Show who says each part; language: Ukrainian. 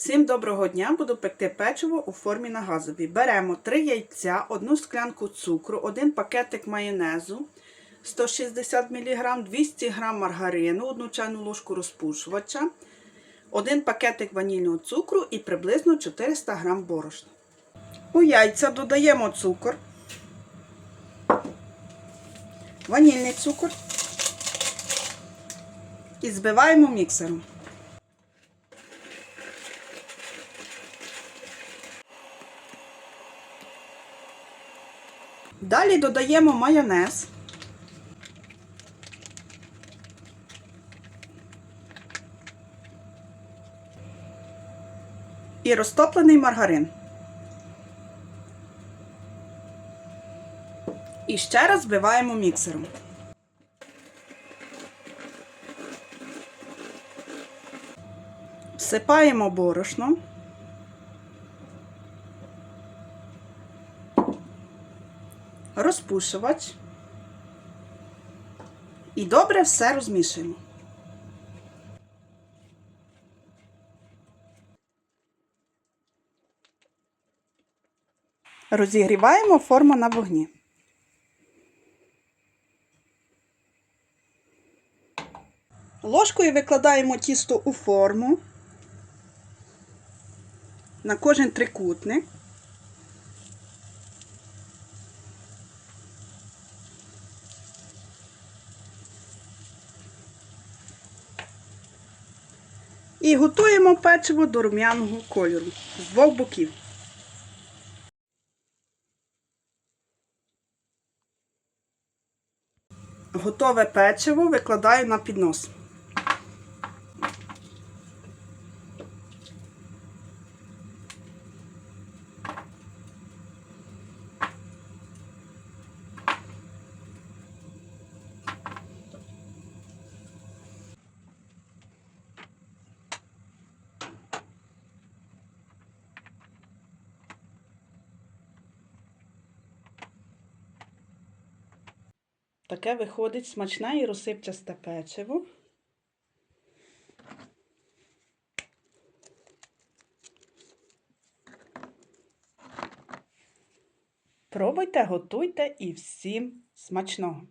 Speaker 1: Всім доброго дня! Буду пекти печиво у формі на газовій. Беремо 3 яйця, 1 склянку цукру, 1 пакетик майонезу, 160 мг, 200 г маргарину, 1 чайну ложку розпушувача, 1 пакетик ванільного цукру і приблизно 400 г борошна. У яйця додаємо цукор, ванільний цукор і збиваємо міксером. Далі додаємо майонез. І розтоплений маргарин. І ще раз збиваємо міксером. Всипаємо борошно. Розпушувач і добре все розмішуємо. Розігріваємо форму на вогні. Ложкою викладаємо тісто у форму на кожен трикутник. І готуємо печиво до рум'яного кольору з двох боків. Готове печиво викладаю на піднос. Таке виходить смачне і розсипчасте печиво. Пробуйте, готуйте і всім смачного!